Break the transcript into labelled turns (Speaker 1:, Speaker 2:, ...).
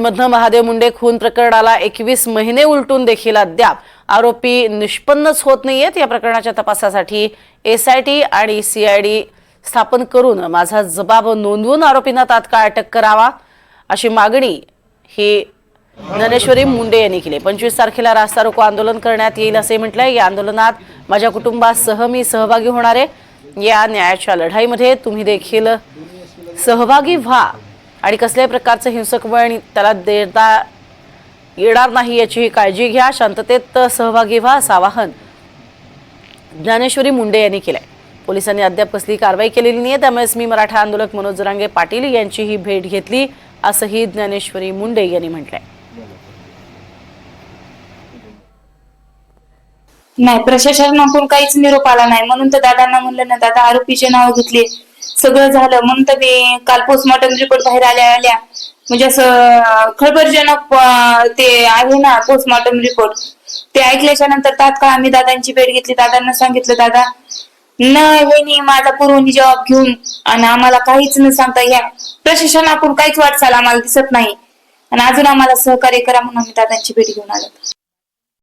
Speaker 1: मधनं महादेव मुंडे खून प्रकरणाला एकवीस महिने उलटून देखील अद्याप. आरोपी निष्पन्नच होत नाहीयेत. या प्रकरणाच्या तपासासाठी एसआयटी आणि सीआयडी स्थापन करून माझा जबाब नोंदवून आरोपींना तात्काळ अटक करावा अशी मागणी ही ज्ञानेश्वरी मुंडे यांनी केली. पंचवीस तारखेला रास्ता रोको आंदोलन करण्यात येईल असे म्हटलंय. या आंदोलनात माझ्या कुटुंबासह मी सहभागी होणार आहे. या न्यायाच्या लढाईमध्ये तुम्ही देखील सहभागी व्हा. आणि कसल्याही प्रकारचं हिंसक वळण त्याला देता येणार नाही याचीही काळजी घ्या शांततेत सहभागी व्हा असं आवाहन ज्ञानेश्वरी मुंडे यांनी केलंय. पोलिसांनी अद्याप कसली कारवाई केलेली नाहीये त्यामुळेच मी मराठा आंदोलक मनोज जरांगे पाटील यांचीही भेट घेतली असंही ज्ञानेश्वरी मुंडे यांनी म्हटलंय.
Speaker 2: नाही प्रशासनाकडून काहीच निरोप आला नाही. म्हणून तर दादांना म्हणलं ना दादा आरोपीचे नाव घेतले. सगळं झालं. म्हणून तर मी काल पोस्टमॉर्टम रिपोर्ट बाहेर आल्या आल्या. म्हणजे असं खळबरजनक ते आहे ना पोस्टमॉर्टम रिपोर्ट ते ऐकल्याच्या नंतर तात्काळ आम्ही दादांची भेट घेतली. दादांना सांगितलं दादा न वहिनी माझा पूर्वनी जॉब घेऊन आणि आम्हाला काहीच न सांगता या. प्रशासनाकडून काहीच वाटचाल आम्हाला दिसत नाही. आणि अजून आम्हाला सहकार्य करा म्हणून आम्ही दादांची भेट घेऊन आलो.